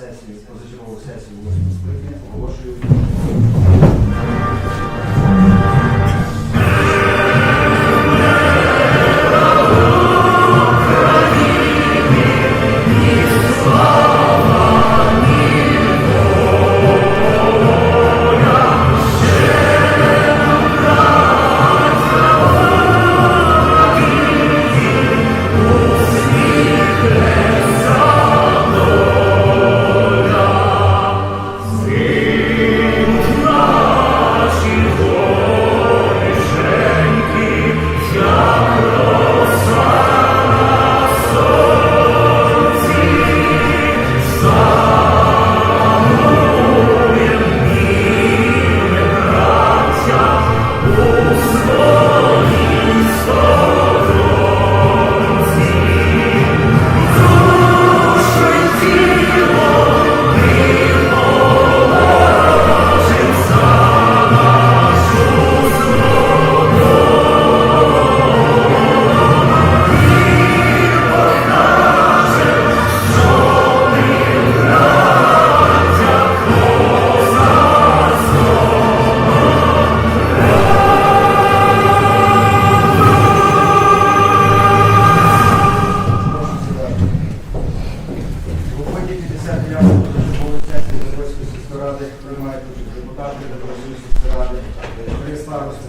сесію, позачергову сесію 8 скликання оголошую.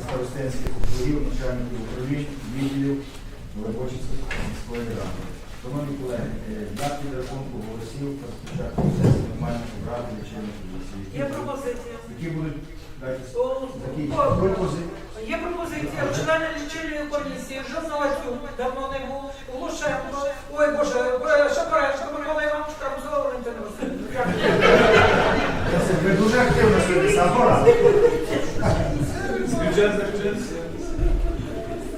Старостинських округів, начальників управлінь, відділів Лебочицької сільської ради. Шановні колеги, е, як під рахунку голосів та спочатку сесії ми маємо обрати лічильні комісії. Є пропозиція. Які будуть О, такі пропозиції? Є пропозиція члени лічильної комісії, Жовновацюк, давно не був, Лушенко, ой Боже, е, Шапаренко, Микола Іванович, Карамзова, Валентина Васильівна. Ви дуже активно сьогодні Сагора.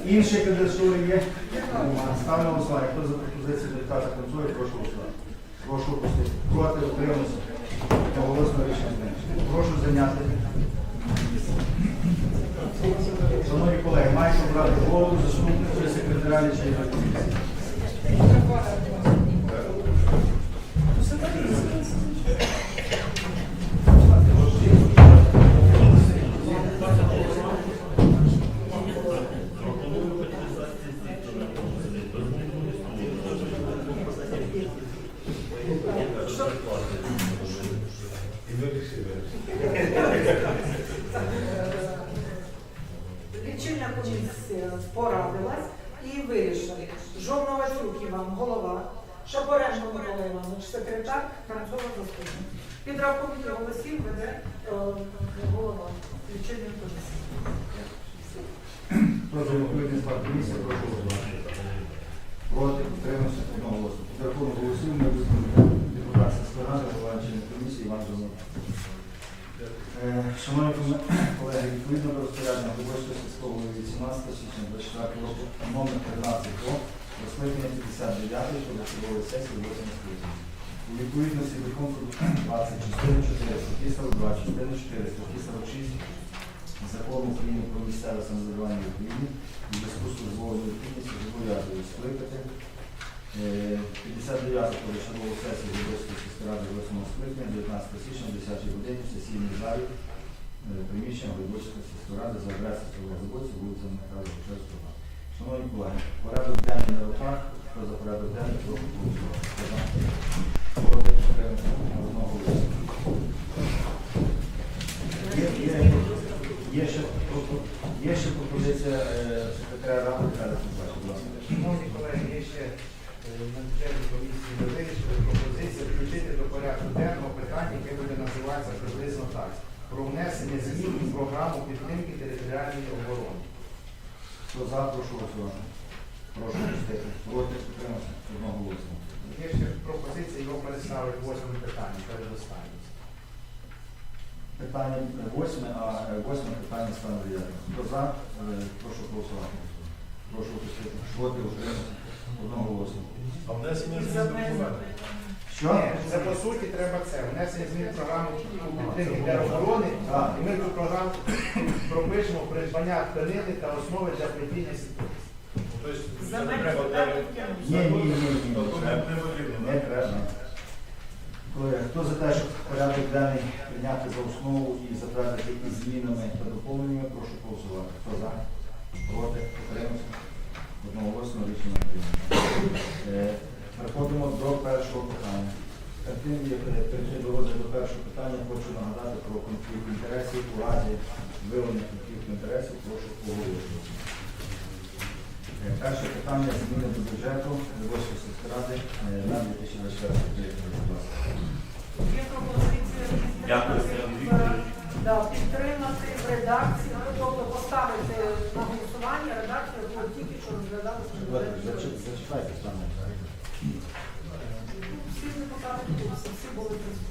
Інші кандидатури є? Ставлю на. Хто за пропозицію депутата Концові, прошу голосувати. Прошу опустити. Проти утримався. Оголосно рішення. Прошу зайняти. Шановні колеги, маєте обрати голову, заступника секретаря лічильної комісії. Лічильна комісія порадилась і вирішила. Жовновацюк Іван, голова, Шапоренко Микола Іванович, секретар, Карамзова заступник. Підрахунки голосів веде е, голова лічильної комісії. Склад комісії, прошу голосувати. Проти, утримався, одноголосно. За рахунок голосів ми висловили депутат сільської ради, голова чинної комісії Іван Зонов. Е, Шановні колеги, відповідно до розпорядження Глибочого сільського 18 січня 24 року номер 13 про розкликання 59-ї позачергової сесії 8 скликання. У відповідності до пункту 20 частини 4 статті 42, частини 4 статті 46 Закону України про місцеве самоврядування в Україні у зв'язку з службовою необхідністю зобов'язує скликати е, 59-ту позачергову сесію Львівської сільської ради 8 скликання 19 січня 10 годині в сесійній залі приміщення Глибочської сільської ради за адресою село Глибоці, вулиця Михайла Бучевського. Шановні колеги, порядок денний на руках, хто за порядок денний, прошу голосувати. Є, ще, є ще пропозиція е, секретаря ради Михайла Кузьмича, будь. Шановні колеги, є ще е, на бюджетній комісії ми вирішили пропозицію включити до порядку денного питання, яке буде називатися приблизно так. Про внесення змін у програму підтримки територіальної оборони. Хто за, прошу голосувати. Прошу пустити. Проти, утримався, одного голосу. Є ще пропозиція його переставити в восьме питання перед останнім. Питання восьме, а е, восьме питання стане дев'ятим. Хто за, е, прошу голосувати. Прошу пустити. Проти, утримався, одного голосу. А внесення змін до документів. Що? Це по суті треба це. Внесення змін в програму підтримки тероборони. Так. І ми цю програму пропишемо придбання тканини та основи для плетіння сіток. Тобто, це мене треба питання Ні, ні, ні, ні. Не треба. Колеги, хто за те, щоб порядок денний прийняти за основу і затвердити із змінами та доповненнями, прошу голосувати. Хто за? Проти? Утримався? Одноголосно рішення прийнято. Е, Переходимо до першого тим, як перейти до розгляду першого питання, хочу нагадати про конфлікт інтересів. У разі виявлення конфлікту інтересів прошу оголошувати. Е, Перше питання зміни до бюджету Львовської сільськради е, на 2024 рік. Є пропозиція Дякую, підтримати, Сергій Вікторович. да, підтримати в редакції, ну, тобто поставити на голосування редакцію, яку тільки що розглядали. Давайте, зачи- Зачитайте там. Всі депутати, всі були присутні.